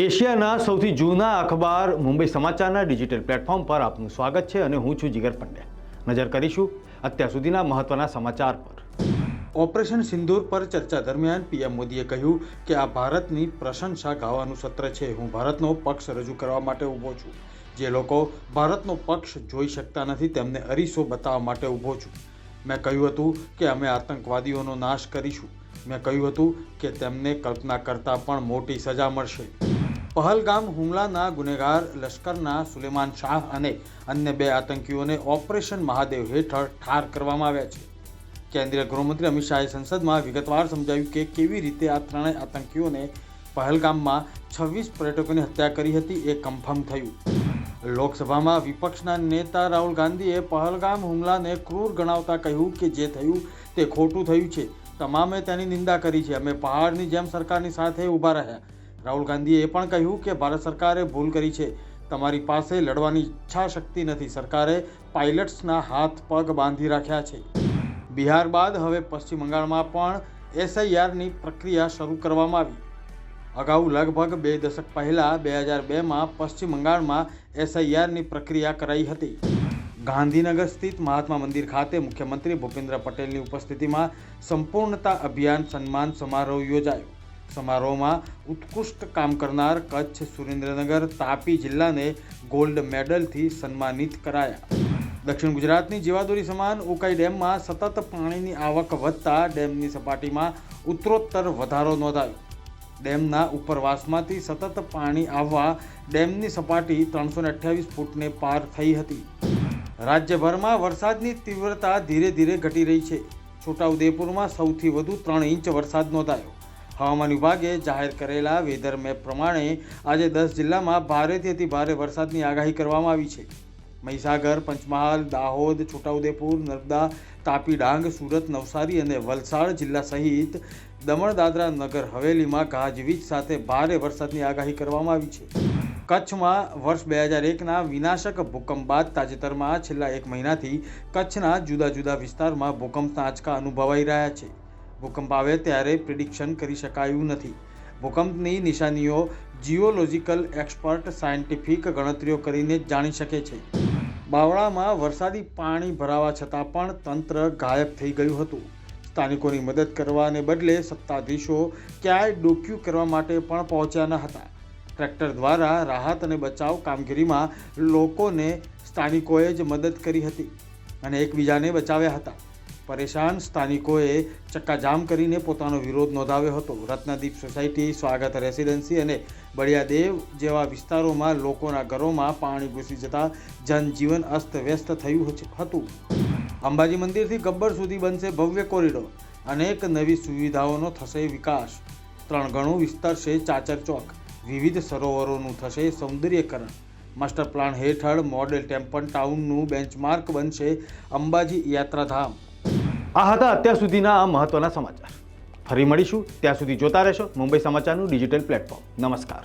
એશિયાના સૌથી જૂના અખબાર મુંબઈ સમાચારના ડિજિટલ પ્લેટફોર્મ પર આપનું સ્વાગત છે અને હું છું જીગર પંડ્યા. નજર કરીશું અત્યાર સુધીના મહત્વના સમાચાર પર. ઓપરેશન સિંદૂર પર ચર્ચા દરમિયાન પીએમ મોદીએ કહ્યું કે આ ભારતની પ્રશંસા ગાવાનું સત્ર છે. હું ભારતનો પક્ષ રજૂ કરવા માટે ઊભો છું. જે લોકો ભારતનો પક્ષ જોઈ શકતા નથી તેમને અરીસો બતાવવા માટે ઊભો છું. મેં કહ્યું હતું કે અમે આતંકવાદીઓનો નાશ કરીશું. મેં કહ્યું હતું કે તેમને કલ્પના કરતાં પણ મોટી સજા મળશે. પહલગામ હુમલાના ગુનેગાર લશ્કરના સુલેમાન શાહ અને અન્ય બે આતંકીઓને ઓપરેશન મહાદેવ હેઠળ ઠાર કરવામાં આવ્યા છે. કેન્દ્રીય ગૃહમંત્રી અમિત શાહે સંસદમાં વિગતવાર સમજાવ્યું કે કેવી રીતે આ ત્રણેય આતંકીઓને પહલગામમાં છવ્વીસ પર્યટકોની હત્યા કરી હતી એ કન્ફર્મ થયું. લોકસભામાં વિપક્ષના નેતા રાહુલ ગાંધીએ પહલગામ હુમલાને ક્રૂર ગણાવતા કહ્યું કે જે થયું તે ખોટું થયું છે. તમામે તેની નિંદા કરી છે. અમે પહાડની જેમ સરકારની સાથે ઊભા રહ્યા. રાહુલ ગાંધીએ એ પણ કહ્યું કે ભારત સરકારે ભૂલ કરી છે. તમારી પાસે લડવાની ઈચ્છા શક્તિ નથી. સરકારે પાયલટ્સના હાથ પગ બાંધી રાખ્યા છે. બિહાર બાદ હવે પશ્ચિમ બંગાળમાં પણ એસઆઈઆરની પ્રક્રિયા શરૂ કરવામાં આવી. અગાઉ લગભગ બે દશક પહેલાં બે હજાર બેમાં પશ્ચિમ બંગાળમાં એસઆઈઆરની પ્રક્રિયા કરાઈ હતી. ગાંધીનગર સ્થિત મહાત્મા મંદિર ખાતે મુખ્યમંત્રી ભૂપેન્દ્ર પટેલની ઉપસ્થિતિમાં સંપૂર્ણતા અભિયાન સન્માન સમારોહ યોજાયો. સમારોહમાં ઉત્કૃષ્ટ કામ કરનાર કચ્છ સુરેન્દ્રનગર તાપી જિલ્લાને ગોલ્ડ મેડલથી સન્માનિત કરાયા. દક્ષિણ ગુજરાતની જીવાદોરી સમાન ઉકાઈ ડેમમાં સતત પાણીની આવક વધતા ડેમની સપાટીમાં ઉત્તરોત્તર વધારો નોંધાયો. ડેમના ઉપરવાસમાંથી સતત પાણી આવવા ડેમની સપાટી ત્રણસો અઠ્યાવીસ ફૂટને પાર થઈ હતી. રાજ્યભરમાં વરસાદની તીવ્રતા ધીરે ધીરે ઘટી રહી છે. છોટાઉદેપુરમાં સૌથી વધુ ત્રણ ઇંચ વરસાદ નોંધાયો. હવામાન વિભાગે જાહેર કરેલા વેધર મેપ પ્રમાણે આજે દસ જિલ્લામાં ભારેથી અતિ ભારે વરસાદની આગાહી કરવામાં આવી છે. મહીસાગર, પંચમહાલ, દાહોદ, છોટાઉદેપુર, નર્મદા, તાપી ડાંગ, સુરત, નવસારી અને વલસાડ જિલ્લા સહિત દમણ, દાદરા નગર, હવેલીમાં ગાજવીજ સાથે ભારે વરસાદની આગાહી કરવામાં આવી છે. કચ્છમાં વર્ષ બે હજાર એકના વિનાશક ભૂકંપ બાદ તાજેતરમાં છેલ્લા એક મહિનાથી કચ્છના જુદા જુદા વિસ્તારમાં ભૂકંપના આંચકા અનુભવાઈ રહ્યા છે. ભૂકંપ આવે ત્યારે પ્રિડિક્શન કરી શકાયું નથી. ભૂકંપની નિશાનીઓ જીઓલોજિકલ એક્સપર્ટ સાયન્ટિફિક ગણતરીઓ કરીને જાણી શકે છે. બાવળામાં વરસાદી પાણી ભરાવા છતાં પણ તંત્ર ગાયબ થઈ ગયું હતું. સ્થાનિકોની મદદ કરવાને બદલે સત્તાધીશો ક્યાંય ડોક્યુ કરવા માટે પણ પહોંચ્યા ન હતા. ટ્રેક્ટર દ્વારા રાહત અને બચાવ કામગીરીમાં લોકોને સ્થાનિકોએ જ મદદ કરી હતી અને એકબીજાને બચાવ્યા હતા. પરેશાન સ્થાનિકોએ ચક્કાજામ કરીને પોતાનો વિરોધ નોંધાવ્યો હતો. રત્નદીપ સોસાયટી, સ્વાગત રેસિડેન્સી અને બળિયાદેવ જેવા વિસ્તારોમાં લોકોના ઘરોમાં પાણી ઘૂસી જતા જનજીવન અસ્તવ્યસ્ત થયું હતું. અંબાજી મંદિરથી ગબ્બર સુધી બનશે ભવ્ય કોરિડોર. અનેક નવી સુવિધાઓનો થશે વિકાસ. ત્રણ ગણું વિસ્તરશે ચાચર ચોક. વિવિધ સરોવરોનું થશે સૌંદર્યકરણ. માસ્ટર પ્લાન હેઠળ મોડેલ ટેમ્પલ ટાઉનનું બેન્ચમાર્ક બનશે અંબાજી યાત્રાધામ. આ હતા અત્યાર સુધીના આ મહત્વના સમાચાર. ફરી મળીશું, ત્યાં સુધી જોતા રહેશો મુંબઈ સમાચારનું ડિજિટલ પ્લેટફોર્મ. નમસ્કાર.